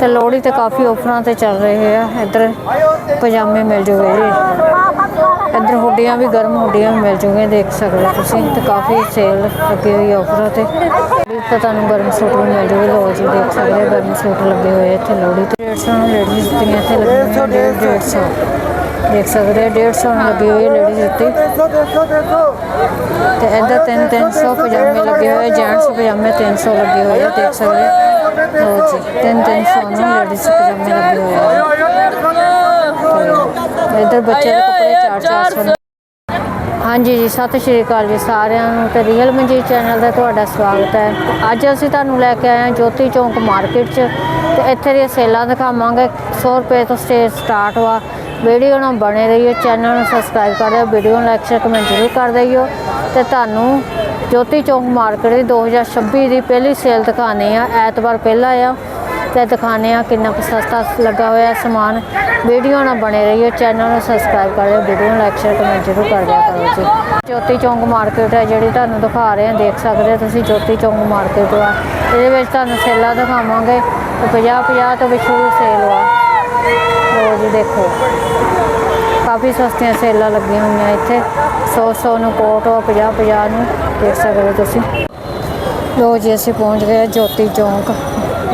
ਤੇ ਲੋਹੜੀ ਤੇ ਕਾਫੀ ਆਫਰਾਂ ਤੇ ਚੱਲ ਰਹੇ ਆ। ਇੱਧਰ ਪਜਾਮੇ ਮਿਲ ਜੂਗੇ ਜੀ। ਇੱਧਰ ਹੁੱਡੀਆਂ ਵੀ, ਗਰਮ ਹੁੱਡੀਆਂ ਵੀ ਮਿਲ ਜੂਗੀਆਂ, ਦੇਖ ਸਕਦੇ ਹੋ ਤੁਸੀਂ। ਤੇ ਕਾਫੀ ਸੇਲ ਲੱਗੀ ਹੋਈ ਹੈ ਆਫਰਾਂ ਤੇ। ਵੀ ਤੁਹਾਨੂੰ ਗਰਮ ਸੂਟ ਵੀ ਮਿਲ ਜੂਗੇ ਲੋ ਜੀ, ਦੇਖ ਸਕਦੇ ਹੋ, ਗਰਮ ਸੂਟ ਲੱਗੇ ਹੋਏ ਇੱਥੇ ਲੋਹੜੀ ਤੇ। 150 ਨੂੰ ਲੇਡੀਜ਼ ਜੁੱਤੀਆਂ ਇੱਥੇ ਲੱਗੀਆਂ ਹੋਈਆਂ 150 ਦੇਖ ਸਕਦੇ ਹੋ 150 ਨੂੰ ਲੱਗੀ ਹੋਈ ਲੇਡੀਜ਼ ਜੁੱਤੀ ਤੇ ਇੱਧਰ 3 300 ਪਜਾਮੇ ਲੱਗੇ ਹੋਏ ਜੈਂਟਸ ਪਜਾਮੇ 300 ਲੱਗੇ ਹੋਏ ਦੇਖ ਸਕਦੇ ਹੋ। ਲਓ ਜੀ 3 300 ਨੂੰ ਲੇਡੀਜ਼ ਪਜਾਮੇ ਲੱਗੇ ਹੋਏ ਆ ਤੇ ਇੱਧਰ ਬੱਚਿਆਂ ਦੇ ਕੱਪੜੇ 4 400 ਹਾਂਜੀ ਜੀ, ਸਤਿ ਸ਼੍ਰੀ ਅਕਾਲ ਜੀ ਸਾਰਿਆਂ ਨੂੰ ਤੇ ਰੀਅਲ ਮਨਜੀਤ ਚੈਨਲ ਦਾ ਤੁਹਾਡਾ ਸਵਾਗਤ ਹੈ। ਅੱਜ ਅਸੀਂ ਤੁਹਾਨੂੰ ਲੈ ਕੇ ਆਏ ਹਾਂ ਜੋਤੀ ਚੌਂਕ ਮਾਰਕੀਟ 'ਚ ਤੇ ਇੱਥੇ ਦੀਆਂ ਸੇਲਾਂ ਦਿਖਾਵਾਂਗੇ। 100 ਰੁਪਏ ਤੋਂ ਸਟੇਜ ਸਟਾਰਟ ਵਾ। ਵੀਡੀਓ ਨਾਲ ਬਣੇ ਰਹੀਓ ਚੈਨਲ ਨੂੰ ਸਬਸਕ੍ਰਾਈਬ ਕਰ ਦਿਓ, ਵੀਡੀਓ ਨੂੰ ਲਾਈਕ ਸ਼ੇਅਰ ਕਮੈਂਟ ਜ਼ਰੂਰ ਕਰ ਦਿਓ। ਤੇ ਤੁਹਾਨੂੰ ਜੋਤੀ ਚੌਂਕ ਮਾਰਕੀਟ ਦੀ 2026 ਦੀ ਪਹਿਲੀ ਸੇਲ ਦਿਖਾਣੀ ਆ ਐਤਵਾਰ ਪਹਿਲਾ ਆ ਤੇ ਦਿਖਾਣੇ ਆ ਕਿੰਨਾ ਕੁ ਸਸਤਾ ਲੱਗਾ ਹੋਇਆ ਸਮਾਨ। ਵੀਡੀਓ ਨਾਲ ਬਣੇ ਰਹੀਓ ਚੈਨਲ ਨੂੰ ਸਬਸਕ੍ਰਾਈਬ ਕਰ ਲਿਓ ਵੀਡੀਓ ਨੂੰ ਲਾਈਕ ਸ਼ੇਅਰ ਕਮੈਂਟ ਜ਼ਰੂਰ ਕਰ ਦਿਆ ਕਰੋ ਜੀ। ਜੋਤੀ ਚੌਂਕ ਮਾਰਕੀਟ ਹੈ ਜਿਹੜੀ ਤੁਹਾਨੂੰ ਦਿਖਾ ਰਹੇ ਹਾਂ, ਦੇਖ ਸਕਦੇ ਹੋ ਤੁਸੀਂ ਜੋਤੀ ਚੌਂਕ ਮਾਰਕੀਟ ਆ। ਇਹਦੇ ਵਿੱਚ ਤੁਹਾਨੂੰ ਸੇਲਾਂ ਦਿਖਾਵਾਂਗੇ ਤੇ 50 50 ਤੋਂ ਵੀ ਸ਼ੁਰੂ ਸੇਲ ਆ। ਲੋ ਜੀ ਦੇਖੋ। ਕਾਫੀ ਸਸਤੀਆਂ ਸੇਲਾਂ ਲੱਗੀਆਂ ਹੋਈਆਂ ਇੱਥੇ। 100 100 ਨੂੰ ਕੋਟ ਵਾ 50 50 ਨੂੰ ਦੇਖ ਸਕਦੇ ਹੋ ਤੁਸੀਂ। ਲੋ ਜੀ, ਅਸੀਂ ਪਹੁੰਚ ਗਏ ਜੋਤੀ ਚੌਂਕ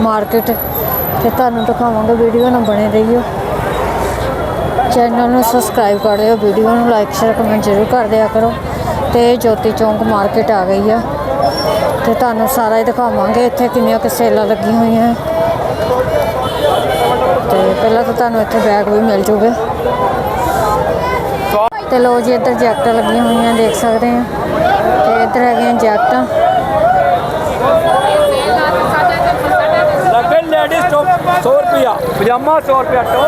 ਮਾਰਕੀਟ ਤੇ ਤੁਹਾਨੂੰ ਦਿਖਾਵਾਂਗੇ ਵੀਡੀਓ ਨਾਲ ਬਣੇ ਰਹੀਓ। ਚੈਨਲ ਨੂੰ ਸਬਸਕ੍ਰਾਈਬ ਕਰ ਲਿਓ ਵੀਡੀਓ ਨੂੰ ਲਾਈਕ, ਸ਼ੇਅਰ, ਕਮੈਂਟ ਜ਼ਰੂਰ ਕਰ ਦਿਆ ਕਰੋ। ਤੇ ਜੋਤੀ ਚੌਂਕ ਮਾਰਕੀਟ ਆ ਗਈ ਆ। ਤੇ ਤੁਹਾਨੂੰ ਸਾਰਾ ਹੀ ਦਿਖਾਵਾਂਗੇ ਇੱਥੇ ਕਿੰਨੀਆਂ ਕੁ ਸੇਲਾਂ ਲੱਗੀਆਂ ਹੋਈਆਂ। ਪਹਿਲਾਂ ਤਾਂ ਤੁਹਾਨੂੰ ਇੱਥੇ ਬੈਗ ਵੀ ਮਿਲ ਜੂਗੇ। ਤੇ ਲੋ ਜੀ ਇੱਧਰ ਜੈਕਟਾਂ ਲੱਗੀਆਂ ਹੋਈਆਂ ਦੇਖ ਸਕਦੇ ਆ। ਤੇ ਇੱਧਰ ਹੈਗੀਆਂ ਜੈਕਟਾਂ। ਲੇਡੀਜ਼ ਟੌਪ 100 ਰੁਪਿਆ ਪਜਾਮਾ 100 ਰੁਪਿਆ ਟੌਪ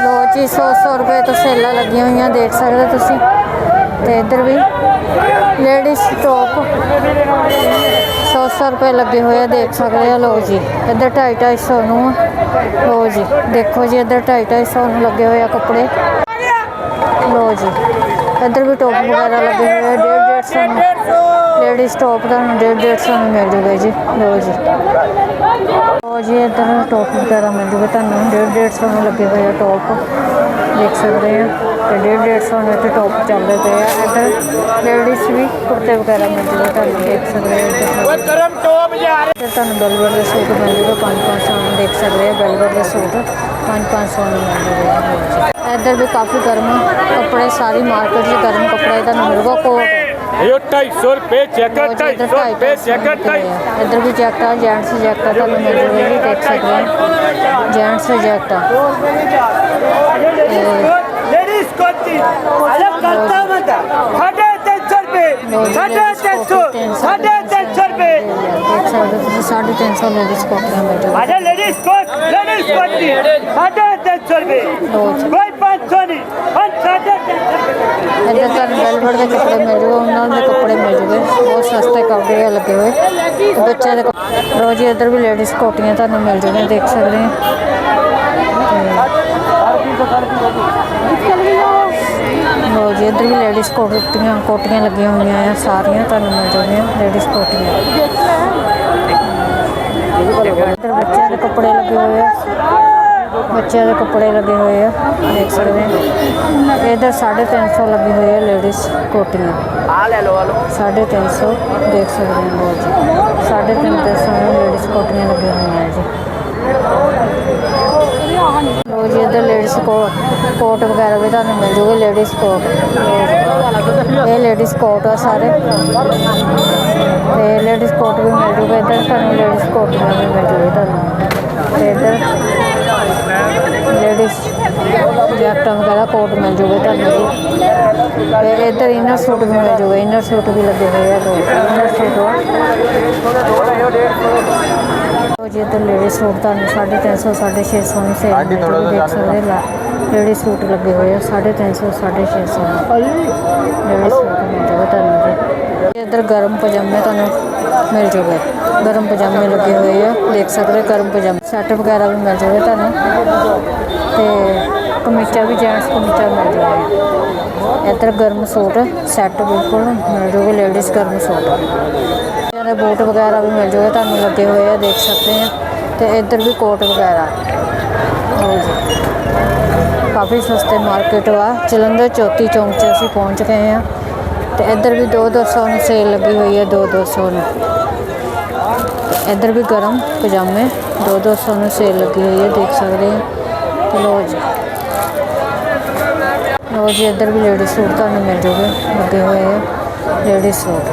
ਲੋ ਜੀ 100 100 ਰੁਪਏ ਤੋਂ ਸੇਲਾਂ ਲੱਗੀਆਂ ਹੋਈਆਂ ਦੇਖ ਸਕਦੇ ਤੁਸੀਂ। ਤੇ ਇੱਧਰ ਵੀ ਲੇਡੀਜ਼ ਟੌਪ 100 100 ਰੁਪਏ ਲੱਗੇ ਹੋਏ ਆ, ਦੇਖ ਸਕਦੇ ਆ ਲੋ ਜੀ। ਇੱਧਰ 250 250 ਨੂੰ ਲੋ ਜੀ, ਦੇਖੋ ਜੀ, ਇੱਧਰ 250 250 ਨੂੰ ਲੱਗੇ ਹੋਏ ਆ ਕੱਪੜੇ। ਲੋ ਜੀ, ਇੱਧਰ ਵੀ ਟੌਪ ਵਗੈਰਾ ਲੱਗੇ ਹੋਏ ਆ 150 150 ਨੂੰ। ਲੇਡੀਜ਼ ਟੌਪ ਦਾ 150 150 ਨੂੰ ਮਿਲ ਜੂਗਾ ਜੀ। ਲੋ ਜੀ। ਲੋ ਜੀ, ਇੱਧਰ ਟੌਪ ਵਗੈਰਾ ਮਿਲ ਜੂਗਾ ਤੁਹਾਨੂੰ। 150 150 ਨੂੰ ਲੱਗੇ ਹੋਏ ਆ ਟੋਪ। ਦੇਖ ਸਕਦੇ ਆ ਤੇ 150 150 ਨੂੰ ਇੱਥੇ ਟੌਪ ਚੱਲਦੇ ਪਏ ਆ। ਇੱਧਰ ਲੇਡੀਜ਼ ਵੀ ਕੁੜਤੇ ਵਗੈਰਾ ਮਿਲ ਜੂਗਾ ਤੁਹਾਨੂੰ ਦੇਖ ਸਕਦੇ ਆ ਇੱਧਰ ਕਰਮ ਟੌਪ ਯਾਰ ਤੇ ਤੁਹਾਨੂੰ ਬੈਲਵਟ ਦੇ ਸੂਟ ਮਿਲ ਜੂਗਾ 5-500 ਨੂੰ ਦੇਖ ਸਕਦੇ ਆ ਬੈਲਵਟ ਦੇ ਸੂਟ 5-500 ਨੂੰ ਮਿਲ ਜੂਗਾ। ਇੱਧਰ ਵੀ ਕਾਫੀ ਗਰਮ ਕੱਪੜੇ ਸਾਰੀ ਮਾਰਕੀਟ 'ਚ ਗਰਮ ਕੱਪੜਾ ਤੁਹਾਨੂੰ ਮਿਲੂਗਾ। ਕੋਟ ਇਹ 250 ਰੁਪਏ ਜੈਕਟ 250 ਰੁਪਏ ਜੈਕਟ ਇੱਧਰ ਵੀ ਜੈਕਟਾਂ ਜੈਂਟਸ ਜੈਕਟਾਂ ਤੁਹਾਨੂੰ ਮਿਲ ਜੂਗੀ ਦੇਖ ਸਕਦੇ ਹੋ। ਜੈਂਟਸ ਜੈਕਟਾਂ ਲੇਡੀਜ਼ ਕੋਟੀ ਅਲੱਗ ਕਰਤਾ ਮਤ ਸਾਢੇ 300 ਰੁਪਏ ਸਾਢੇ 300 ਸਾਢੇ 300 ਰੁਪਏ। ਦੇਖ ਸਕਦੇ ਤੁਸੀਂ 350 ਲੇਡੀਜ਼ ਕੋਟੀਆਂ ਮਿਲ ਜੂਗੀ ਆਜਾ ਲੇਡੀਜ਼ ਕੋਟ ਲੇਡੀਜ਼ ਕੋਟੀ ਸਾਢੇ 300 ਰੁਪਏ। ਕੋਈ 500 ਨਹੀਂ ਹਾਂ ਸਾਢੇ 300 ਰੁਪਏ ਤੁਹਾਨੂੰ ਵੈਲਵਟ ਦੇ ਕੱਪੜੇ ਮਿਲ ਜੂਗੇ ਉਹਨਾਂ ਦੇ ਕੱਪੜੇ ਮਿਲ ਜੂਗੇ। ਬਹੁਤ ਸਸਤੇ ਕੱਪੜੇ ਲੱਗੇ ਹੋਏ। ਬੱਚਿਆਂ ਦੇ ਰੋਜ਼ ਲਓ ਇੱਧਰ ਵੀ ਲੇਡੀਜ਼ ਕੋਟੀਆਂ ਤੁਹਾਨੂੰ ਮਿਲ ਜੂਗੀਆਂ ਦੇਖ ਸਕਦੇ ਹੋ। ਲਓ ਇੱਧਰ ਵੀ ਲੇਡੀਜ਼ ਕੋਟੀਆਂ ਕੋਟੀਆਂ ਲੱਗੀਆਂ ਹੋਈਆਂ ਆ, ਸਾਰੀਆਂ ਤੁਹਾਨੂੰ ਮਿਲ ਜੂਗੀਆਂ ਲੇਡੀਜ਼ ਕੋਟੀਆਂ। ਇੱਧਰ ਬੱਚਿਆਂ ਦੇ ਕੱਪੜੇ ਲੱਗੇ ਹੋਏ ਆ। ਬੱਚਿਆਂ ਦੇ ਕੱਪੜੇ ਲੱਗੇ ਹੋਏ ਆ ਦੇਖ ਸਕਦੇ ਆ ਇਧਰ 350 ਲੱਗੀ ਹੋਈ ਹੈ ਲੇਡੀਜ਼ ਕੋਟੀਆਂ। ਆ ਲੈ ਲੋ ਆ ਲੋ 350 ਦੇਖ ਸਕਦੇ ਹੋ ਲੋ ਜੀ। 350 ਨੂੰ ਲੇਡੀਜ਼ ਕੋਟੀਆਂ ਲੱਗੀਆਂ ਹੋਈਆਂ ਜੀ। ਲੋ ਜੀ ਇਧਰ ਲੇਡੀਜ਼ ਕੋਟ ਵਗੈਰਾ ਵੀ ਤੁਹਾਨੂੰ ਮਿਲ ਜੂਗੇ ਲੇਡੀਜ਼ ਕੋਟ। ਇਹ ਲੇਡੀਜ਼ ਕੋਟ ਆ ਸਾਰੇ। ਤੇ ਲੇਡੀਜ਼ ਕੋਟ ਵੀ ਮਿਲ ਜੂਗਾ ਇਧਰ ਤੁਹਾਨੂੰ ਲੇਡੀਜ਼ ਕੋਟੀਆਂ ਵੀ ਮਿਲ ਜੂਗੇ ਤੁਹਾਨੂੰ। ਤੇ ਇਧਰ ਲੇਡੀਜ਼ ਜੈਕਟਾਂ ਵਗੈਰਾ ਕੋਟ ਮਿਲ ਜੂਗੇ ਤੁਹਾਨੂੰ ਜੀ ਤੇ ਇਧਰ ਇਨਰ ਸੂਟ ਵੀ ਮਿਲ ਜੂਗੇ। ਇਨਰ ਸੂਟ ਵੀ ਲੱਗੇ ਹੋਏ ਆ ਦੋ। ਇਨਰ ਸੂਟ ਉਹ ਜੀ ਇਧਰ ਲੇਡੀ ਸੂਟ ਤੁਹਾਨੂੰ 350 650 ਨੂੰ ਸੇਲ ਦੇਖ ਸਕਦੇ ਲਾ ਲੇਡੀ ਸੂਟ ਲੱਗੇ ਹੋਏ ਆ 350 650 ਲੇਡੀ ਸੂਟ ਮਿਲ ਜੂਗਾ ਤੁਹਾਨੂੰ ਜੀ ਇਧਰ ਗਰਮ ਪਜਾਮੇ ਤੁਹਾਨੂੰ ਮਿਲ ਜੂਗੇ। ਗਰਮ ਪਜਾਮੇ ਲੱਗੇ ਹੋਏ ਆ, ਦੇਖ ਸਕਦੇ ਹੋ ਗਰਮ ਪਜਾਮੇ। ਸੈੱਟ ਵਗੈਰਾ ਵੀ ਮਿਲ ਜੂਗੇ ਤੁਹਾਨੂੰ। ਤੇ ਕਮੀਚਾ ਵੀ, ਜੈਂਟਸ ਕਮੀਚਾ ਮਿਲ ਜੂਗੇ ਇੱਧਰ ਗਰਮ ਸੂਟ, ਸੈੱਟ ਬਿਲਕੁਲ ਮਿਲ ਜੂਗੇ, ਲੇਡੀਜ਼ ਗਰਮ ਸੂਟ। ਬੱਚਿਆਂ ਦੇ ਬੂਟ ਵਗੈਰਾ ਵੀ ਮਿਲ ਜੂਗੇ, ਤੁਹਾਨੂੰ ਲੱਗੇ ਹੋਏ ਆ, ਦੇਖ ਸਕਦੇ ਆ। ਤੇ ਇੱਧਰ ਵੀ ਕੋਟ ਵਗੈਰਾ। ਲਓ ਜੀ। ਕਾਫੀ ਸਸਤੇ ਮਾਰਕੀਟ ਵਾ। ਜਲੰਧਰ ਚੌਥੀ ਚੌਂਕ 'ਚ ਅਸੀਂ ਪਹੁੰਚ ਗਏ ਆ। तो इधर भी दो दो सौ सेल लगी हुई है, दो दो सौ इधर भी गर्म पजामे, दो दो सौ सेल लगी हुई है, देख सकते हैं। तो रोज रोज इधर भी लेडीज़ सूट तो थानू मिल जूगे लगे हुए हैं, लेडीज़ सूट।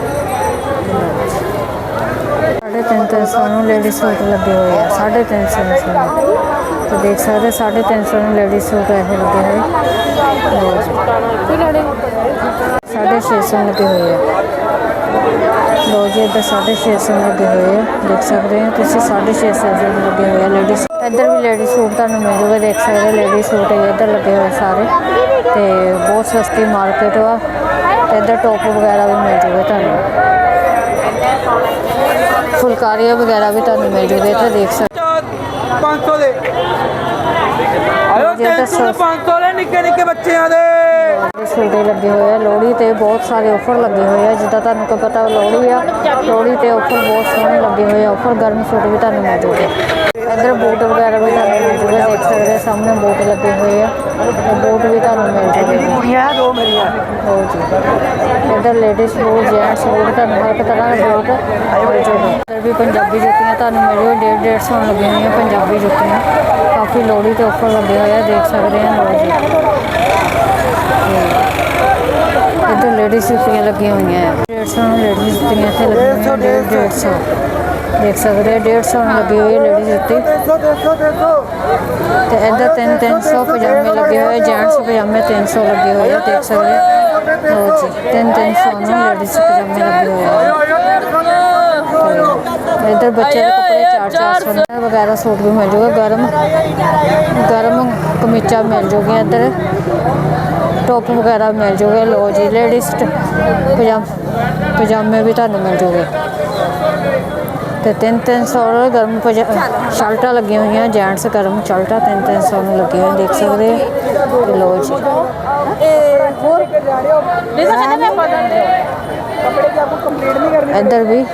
साढ़े तीन तीन सौ लेडीज़ सूट लगे हुए हैं, साढ़े तीन सौ तो देख सकते साढ़े तीन सौ में लेडीज़ सूट ऐसे लगे हुए रोज 650 ਲੱਗੇ ਹੋਏ ਆ। ਲੋ ਜੀ ਇੱਧਰ 650 ਲੱਗੇ ਹੋਏ ਆ। ਦੇਖ ਸਕਦੇ ਹੋ ਤੁਸੀਂ 650 ਲੱਗੇ ਹੋਏ ਆ ਲੇਡੀਜ਼ ਇੱਧਰ ਵੀ ਲੇਡੀਜ਼ ਸੂਟ ਤੁਹਾਨੂੰ ਮਿਲ ਜੂਗਾ ਦੇਖ ਸਕਦੇ ਹੋ ਲੇਡੀਜ਼ ਸੂਟ ਇੱਧਰ ਲੱਗੇ ਹੋਏ ਸਾਰੇ। ਤੇ ਬਹੁਤ ਸਸਤੀ ਮਾਰਕੀਟ ਵਾ ਤੇ ਇੱਧਰ ਟੌਪ ਵਗੈਰਾ ਵੀ ਮਿਲ ਜੂਗਾ ਤੁਹਾਨੂੰ। ਫੁਲਕਾਰੀਆਂ ਵਗੈਰਾ ਵੀ ਤੁਹਾਨੂੰ ਮਿਲ ਜੂਗੇ ਇੱਥੇ ਦੇਖ ਸਕਦੇ 500 ਦੇ। ਆਇਓ 500 ਦੇ ਨਿੱਕੇ ਨਿੱਕੇ ਬੱਚਿਆਂ ਦੇ। ਹੋ ਸੂਟੇ ਲੱਗੇ ਹੋਏ ਆ ਲੋਹੜੀ ਤੇ ਬਹੁਤ ਸਾਰੇ ਆਫਰ ਲੱਗੇ ਹੋਏ ਆ ਜਿੱਦਾਂ ਤੁਹਾਨੂੰ ਕੋਈ ਪਤਾ ਲੋਹੜੀ ਆ ਲੋਹੜੀ ਤੇ ਆਫਰ ਬਹੁਤ ਸੋਹਣੇ ਲੱਗੇ ਹੋਏ ਆ ਆਫਰ ਗਰਮ ਸੂਟ ਵੀ ਤੁਹਾਨੂੰ ਮਿਲ ਜੂਗੇ। ਇੱਧਰ ਬੂਟ ਵਗੈਰਾ ਵੀ ਤੁਹਾਨੂੰ ਮਿਲ ਜੂਗੇ ਦੇਖ ਸਕਦੇ ਸਾਹਮਣੇ ਬੂਟ ਲੱਗੇ ਹੋਏ ਆ ਬੂਟ ਵੀ ਤੁਹਾਨੂੰ ਮਿਲ ਜੂਗੇ। ਕੁੜੀਆਂ ਦੋ ਮੇਰੀਆਂ। ਹੋ ਜੀ ਇੱਧਰ ਲੇਡੀਜ਼ ਬੂਟ ਜੈਂਟਸ ਬੂਟ ਤੁਹਾਨੂੰ ਹਰ ਇੱਕ ਤਰ੍ਹਾਂ ਦੇ ਬੂਟ ਮਿਲ ਜੂਗੇ। ਇੱਧਰ ਵੀ ਪੰਜਾਬੀ ਜੁੱਤੀਆਂ ਤੁਹਾਨੂੰ ਮਿਲ ਜੂਗੇ ਡੇਢ ਡੇਢ ਸੌ ਲੱਗੀਆਂ ਹੋਈਆਂ ਪੰਜਾਬੀ ਜੁੱਤੀਆਂ। ਕਾਫੀ ਲੋਹੜੀ ਤੇ ਆਫਰ ਲੱਗੇ ਹੋਏ ਆ ਦੇਖ ਸਕਦੇ ਆ ਲੋ ਜੀ। ਇੱਧਰ ਲੇਡੀਜ਼ ਜੁੱਤੀਆਂ ਲੱਗੀਆਂ ਹੋਈਆਂ ਆ 150 ਨੂੰ ਲੇਡੀਜ਼ ਜੁੱਤੀਆਂ ਇੱਥੇ ਲੱਗੀਆਂ ਹੋਈਆਂ 150 ਦੇਖ ਸਕਦੇ ਹੋ 150 ਨੂੰ ਲੱਗੀ ਹੋਈ ਹੈ ਲੇਡੀਜ਼ ਜੁੱਤੀ 300 300 300 ਤੇ ਇੱਧਰ 3 300 ਪਜਾਮੇ ਲੱਗੇ ਹੋਏ ਜੈਂਟਸ ਪਜਾਮੇ 300 ਲੱਗੇ ਹੋਏ ਆ ਦੇਖ ਸਕਦੇ ਹੋ ਲਓ ਜੀ 3 300 ਨੂੰ ਲੇਡੀਜ਼ ਪਜਾਮੇ ਲੱਗੇ ਹੋਏ ਆ ਤੇ ਇੱਧਰ ਬੱਚੇ ਦੇ ਕੱਪੜੇ 4 400 ਨੂੰ ਵਗੈਰਾ ਸੂਟ ਵੀ ਮਿਲ ਜੂਗਾ ਗਰਮ ਗਰਮ ਕਮੀਜ਼ਾਂ ਮਿਲ ਜੂਗੀਆਂ ਇੱਧਰ ਟੋਪ ਵਗੈਰਾ ਮਿਲ ਜੂਗੇ ਲੋ ਜੀ ਲੇਡੀਜ਼ ਪਜਾਮ ਪਜਾਮੇ ਵੀ ਤੁਹਾਨੂੰ ਮਿਲ ਜੂਗੇ। ਤੇ 3 300 ਗਰਮ ਪਜਾ- ਸ਼ਰਟਾਂ ਲੱਗੀਆਂ ਹੋਈਆਂ ਜੈਂਟਸ ਗਰਮ ਸ਼ਰਟਾਂ 3 300 ਨੂੰ ਲੱਗੀਆਂ ਹੋਈਆਂ ਦੇਖ ਸਕਦੇ ਹੋ। ਤੇ ਲੋ ਜੀ। ਇੱਧਰ ਵੀ।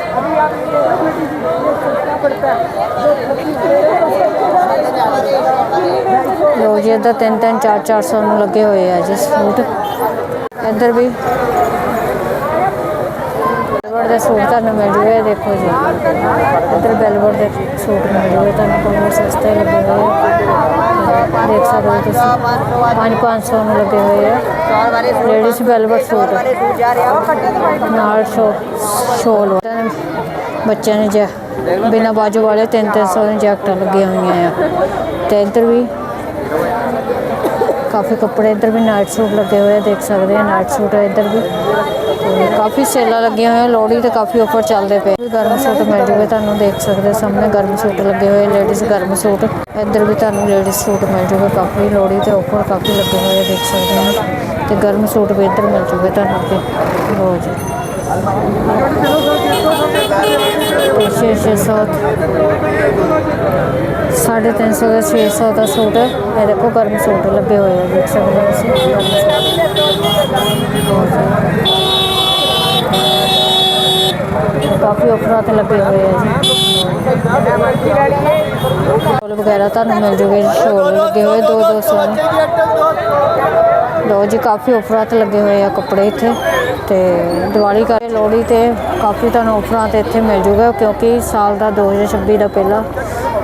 ਲੋ ਜੀ, ਇੱਧਰ 3 3 4 400 ਨੂੰ ਲੱਗੇ ਹੋਏ ਆ ਜੀ ਸੂਟ। ਇੱਧਰ ਵੀ ਬੈਲਵਟ ਦੇ ਸੂਟ ਤੁਹਾਨੂੰ ਮਿਲ ਜੂਗੇ ਦੇਖੋ ਜੀ। ਇੱਧਰ ਬੈਲਵਟ ਦੇ ਸੂਟ ਮਿਲ ਜੂਗੇ ਤੁਹਾਨੂੰ, ਬਹੁਤ ਸਸਤੇ ਲੱਗੇ ਹੋਏ ਆ। ਦੇਖ ਸਕਦੇ ਹੋ ਤੁਸੀਂ 5 500 ਨੂੰ ਲੱਗੇ ਹੋਏ ਆ। Ladies velvet suit. ਨਾਲ ਸ਼ੋ ਸ਼ੋਲ ਬੱਚਿਆਂ ਨੇ ਜੈ ਬਿਨਾ ਬਾਜੂ ਵਾਲੇ 3 300 ਦੀਆਂ ਜੈਕਟਾਂ ਲੱਗੀਆਂ ਹੋਈਆਂ ਆ। ਤੇ ਇੱਧਰ ਵੀ ਕਾਫੀ ਕੱਪੜੇ ਇੱਧਰ ਵੀ ਨਾਈਟ ਸੂਟ ਲੱਗੇ ਹੋਏ ਆ, ਦੇਖ ਸਕਦੇ ਆ, ਨਾਈਟ ਸੂਟ ਹੈ ਇੱਧਰ ਵੀ। ਤੇ ਕਾਫੀ ਸੇਲਾਂ ਲੱਗੀਆਂ ਹੋਈਆਂ, ਲੋਹੜੀ ਤੇ ਕਾਫੀ ਆਫਰ ਚੱਲਦੇ ਪਏ ਗਰਮ ਸੂਟ ਮਿਲ ਜੂਗੇ ਤੁਹਾਨੂੰ, ਦੇਖ ਸਕਦੇ ਸਾਹਮਣੇ ਗਰਮ ਸੂਟ ਲੱਗੇ ਹੋਏ ਲੇਡੀਜ਼ ਗਰਮ ਸੂਟ। ਇੱਧਰ ਵੀ ਤੁਹਾਨੂੰ ਲੇਡੀਜ਼ ਸੂਟ ਮਿਲ ਜੂਗਾ, ਕਾਫੀ ਲੋਹੜੀ ਤੇ ਆਫਰ ਕਾਫੀ ਲੱਗੇ ਹੋਏ ਆ, ਦੇਖ ਸਕਦੇ ਹੋ ਤੇ ਗਰਮ ਸੂਟ ਵੀ ਇੱਧਰ ਮਿਲ ਜੂਗੇ ਤੁਹਾਨੂੰ ਤੇ ਲੋ ਜੀ। ਤੇ ਛੇ ਛੇ ਸੌ ਸਾਢੇ ਤਿੰਨ ਸੌ ਦਾ 600 ਦਾ ਸੂਟ। ਹੈ ਇਹ ਦੇਖੋ, ਗਰਮ ਸੂਟ ਲੱਗੇ ਹੋਏ ਆ, ਦੇਖ ਸਕਦੇ ਹੋ ਤੁਸੀਂ। ਗਰਮ ਸੂਟ। ਕਾਫੀ ਆਫਰਾਂ ਤੇ ਲੱਗੇ ਹੋਏ ਆ ਜੀ। ਸ਼ੋਲ ਵਗੈਰਾ ਤੁਹਾਨੂੰ ਮਿਲ ਜੂਗੇ ਸ਼ੋਲ ਲੱਗੇ ਹੋਏ 2 200 ਲੋ ਜੀ, ਕਾਫੀ ਆਫਰਾਂ ਤੇ ਲੱਗੇ ਹੋਏ ਆ ਕੱਪੜੇ ਇੱਥੇ। ਤੇ ਦੀਵਾਲੀ ਕਰਕੇ ਲੋਹੜੀ ਤੇ ਕਾਫੀ ਤੁਹਾਨੂੰ ਆਫਰਾਂ ਤੇ ਇੱਥੇ ਮਿਲ ਜੂਗਾ, ਕਿਉਂਕਿ ਸਾਲ ਦਾ 2026 ਦਾ ਪਹਿਲਾ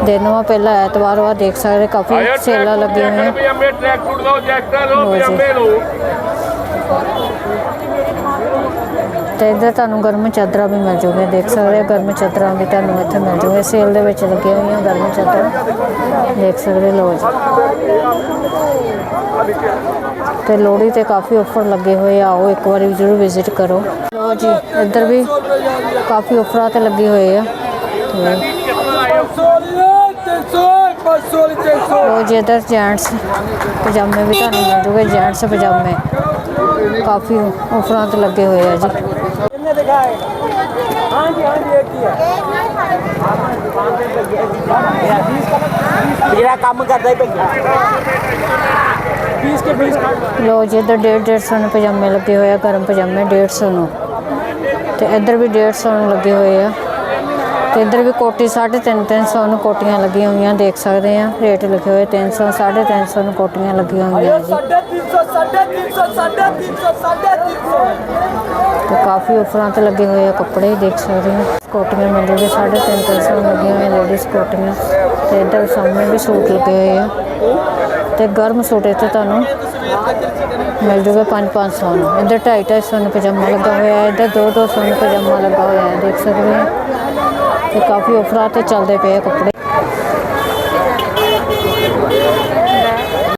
ਦਿਨ ਵਾ ਪਹਿਲਾ ਐਤਵਾਰ ਵਾ ਦੇਖ ਸਕਦੇ ਕਾਫੀ ਸੇਲਾਂ ਲੱਗੀਆਂ ਹੋਈਆਂ। ਪਜਾਮੇ ਟਰੈਕ ਸੂਟ ਲਓ ਜੈਕਟਾਂ ਲਓ ਜੀ। ਪਜਾਮੇ ਲਓ ਤੇ ਇੱਧਰ ਤੁਹਾਨੂੰ ਗਰਮ ਚਾਦਰਾਂ ਵੀ ਮਿਲ ਜੂਗੀਆਂ ਦੇਖ ਸਕਦੇ ਹੋ ਗਰਮ ਚਾਦਰਾਂ ਵੀ ਤੁਹਾਨੂੰ ਇੱਥੇ ਮਿਲ ਜੂਗੀਆਂ। ਸੇਲ ਦੇ ਵਿੱਚ ਲੱਗੀਆਂ ਹੋਈਆਂ ਗਰਮ ਚਾਦਰਾਂ। ਦੇਖ ਸਕਦੇ ਲੋ ਜੀ। ਤੇ ਲੋਹੜੀ ਤੇ ਕਾਫੀ ਆਫਰ ਲੱਗੇ ਹੋਏ ਆ ਆਓ ਇੱਕ ਵਾਰੀ ਜ਼ਰੂਰ ਵਿਜ਼ਿਟ ਕਰੋ। ਲੋ ਜੀ ਇੱਧਰ ਵੀ ਕਾਫੀ ਆਫਰਾਂ ਤੇ ਲੱਗੇ ਹੋਏ ਆ। ਤੇ रोज़ इधर जेंट्स पजामे भी तो थानू मिल जूगे जेंट्स पजामे। काफ़ी ऑफ़र उपरंत लगे हुए हैं जी। लो जी इधर डेढ़ डेढ़ सौ पजामे लगे हुए गर्म पजामे डेढ़ सौ तो इधर भी डेढ़ सौ लगे हुए हैं। ਤੇ ਇੱਧਰ ਵੀ 150 ਨੂੰ ਲੱਗੇ ਹੋਏ ਆ ਤੇ ਇੱਧਰ ਵੀ ਕੋਟੀ 350 300 ਨੂੰ ਕੋਟੀਆਂ ਲੱਗੀਆਂ ਹੋਈਆਂ ਦੇਖ ਸਕਦੇ ਆ ਰੇਟ ਲਿਖੇ ਹੋਏ 300 350 ਨੂੰ ਕੋਟੀਆਂ ਲੱਗੀਆਂ ਹੋਈਆਂ ਜੀ। ਸਾਢੇ 300 ਸਾਢੇ 300 ਸਾਢੇ 300 ਸਾਢੇ 300 ਤੇ ਕਾਫੀ ਆਫਰਾਂ ਤੇ ਲੱਗੇ ਹੋਏ ਆ ਕੱਪੜੇ ਦੇਖ ਸਕਦੇ ਹੋ। ਕੋਟੀਆਂ ਮਿਲ ਜੂਗੇ 350 300 ਨੂੰ ਲੱਗੀਆਂ ਹੋਈਆਂ ਲੇਡੀਜ਼ ਕੋਟੀਆਂ। ਤੇ ਇੱਧਰ ਸਾਹਮਣੇ ਵੀ ਸੂਟ ਲੱਗੇ ਹੋਏ ਆ। ਤੇ ਗਰਮ ਸੂਟ ਇੱਥੇ ਤੁਹਾਨੂੰ ਮਿਲ ਜੂਗਾ 5 500 ਨੂੰ। ਇੱਧਰ 2.5 250 ਨੂੰ ਪਜਾਮਾ ਲੱਗਾ ਹੋਇਆ ਹੈ। ਇੱਧਰ 2 200 ਨੂੰ ਪਜਾਮਾ ਲੱਗਾ ਹੋਇਆ ਹੈ ਦੇਖ ਸਕਦੇ ਹੋ। ਤੇ ਕਾਫੀ ਆਫਰਾਂ ਤੇ ਚੱਲਦੇ ਪਏ ਕੱਪੜੇ।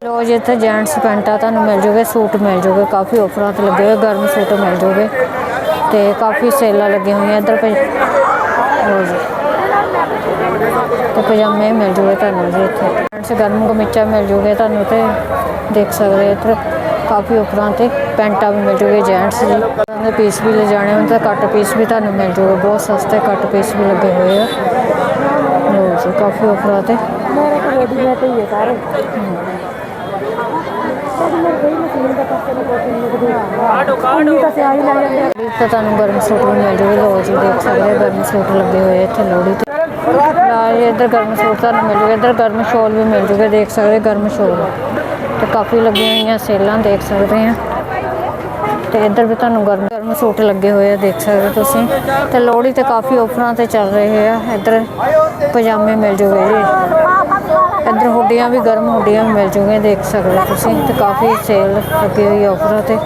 ਲੋ ਜੀ, ਇੱਥੇ ਜੈਂਟਸ ਪੈਂਟਾਂ ਤੁਹਾਨੂੰ ਮਿਲ ਜੂਗੇ, ਸੂਟ ਮਿਲ ਜੂਗੇ, ਕਾਫੀ ਆਫਰਾਂ ਤੇ ਲੱਗੇ ਹੋਏ, ਗਰਮ ਸੂਟ ਮਿਲ ਜੂਗੇ ਤੇ ਕਾਫੀ ਸੇਲਾਂ ਲੱਗੀਆਂ ਹੋਈਆਂ ਇੱਧਰ ਪਜ ਲੋ ਜੀ। ਤੇ ਪਜਾਮੇ ਮਿਲ ਜੂਗੇ ਤੁਹਾਨੂੰ ਜੀ ਇੱਥੇ। ਜੈਂਟਸ ਗਰਮ ਕਮੀਚਾ ਮਿਲ ਜੂਗੇ ਤੁਹਾਨੂੰ ਤੇ ਦੇਖ ਸਕਦੇ ਇੱਧਰ ਕਾਫੀ ਆਫਰਾਂ ਤੇ। ਪੈਂਟਾਂ ਵੀ ਮਿਲ ਜੂਗੇ ਜੈਂਟਸ ਜੀ ਦੇ ਪੀਸ ਵੀ ਲੈ ਜਾਣੇ ਹੋਣ ਤਾਂ ਕੱਟ ਪੀਸ ਵੀ ਤੁਹਾਨੂੰ ਮਿਲ ਜੂਗੇ। ਬਹੁਤ ਸਸਤੇ ਕੱਟ ਪੀਸ ਵੀ ਲੱਗੇ ਹੋਏ ਆ। ਲੋ ਜੀ ਕਾਫੀ ਆਫਰਾਂ ਤੇ। ਲੋਹੜੀ ਤੇ ਤੁਹਾਨੂੰ ਗਰਮ ਸੂਟ ਵੀ ਮਿਲ ਜੂਗੇ। ਲੋ ਜੀ ਦੇਖ ਸਕਦੇ ਹੋ ਗਰਮ ਸੂਟ ਲੱਗੇ ਹੋਏ ਇੱਥੇ ਲੋਹੜੀ ਤੇ। ਨਾਲ ਇੱਧਰ ਗਰਮ ਸੂਟ ਤੁਹਾਨੂੰ ਮਿਲ ਜੂਗੇ। ਇੱਧਰ ਗਰਮ ਸ਼ਾਲ ਵੀ ਮਿਲ ਜੂਗੇ ਦੇਖ ਸਕਦੇ ਗਰਮ ਸ਼ਾਲ। ਤੇ ਕਾਫੀ ਲੱਗੀਆਂ ਹੋਈਆਂ ਸੇਲਾਂ ਦੇਖ ਸਕਦੇ ਆ। ਤੇ ਇੱਧਰ ਵੀ ਤੁਹਾਨੂੰ ਗਰਮ ਗਰਮ ਸੂਟ ਲੱਗੇ ਹੋਏ ਆ, ਦੇਖ ਸਕਦੇ ਹੋ ਤੁਸੀਂ। ਤੇ ਲੋਹੜੀ ਤੇ ਕਾਫੀ ਆਫਰਾਂ ਤੇ ਚੱਲ ਰਹੇ ਆ। ਇੱਧਰ ਪਜਾਮੇ ਮਿਲ ਜੂਗੇ ਜੀ। ਇੱਧਰ ਹੁੱਡੀਆਂ ਵੀ, ਗਰਮ ਹੁੱਡੀਆਂ ਮਿਲ ਜੂਗੀਆਂ, ਦੇਖ ਸਕਦੇ ਹੋ ਤੁਸੀਂ। ਤੇ ਕਾਫੀ ਸੇਲ ਲੱਗੀ ਹੋਈ ਆਫਰਾਂ ਤੇ।